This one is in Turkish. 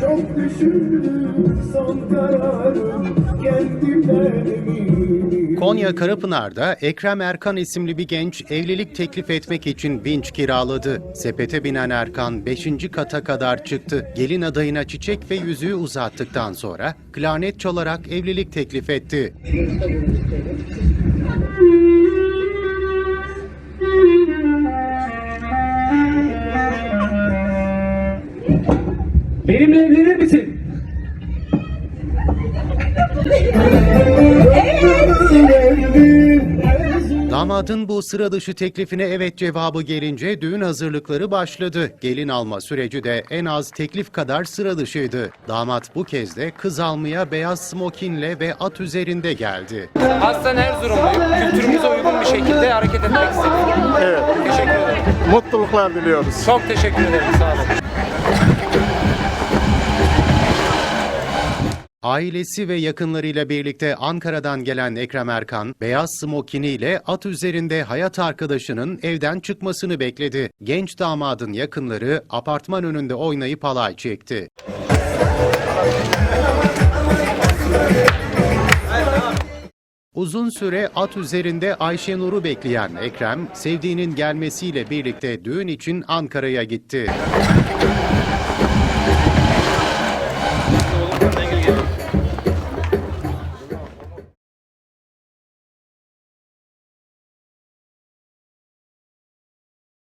Çok düşündüm son kararım kendimden eminim Konya Karapınar'da Ekrem Erkan isimli bir genç evlilik teklif etmek için vinç kiraladı. Sepete binen Erkan 5. kata kadar çıktı. Gelin adayına çiçek ve yüzüğü uzattıktan sonra klarnet çalarak evlilik teklif etti. Benimle evlenir misin? Damadın bu sıra dışı teklifine evet cevabı gelince düğün hazırlıkları başladı. Gelin alma süreci de en az teklif kadar sıra dışıydı. Damat bu kez de kız almaya beyaz smokinle ve at üzerinde geldi. Aslen Erzurumluyum. Kültürümüze uygun bir şekilde hareket etmek istedim. Evet. Teşekkür ederim. Mutluluklar diliyoruz. Çok teşekkür ederim. Sağ olun. Ailesi ve yakınlarıyla birlikte Ankara'dan gelen Ekrem Erkan, beyaz smokiniyle at üzerinde hayat arkadaşının evden çıkmasını bekledi. Genç damadın yakınları apartman önünde oynayıp halay çekti. Uzun süre at üzerinde Ayşenur'u bekleyen Ekrem, sevdiğinin gelmesiyle birlikte düğün için Ankara'ya gitti.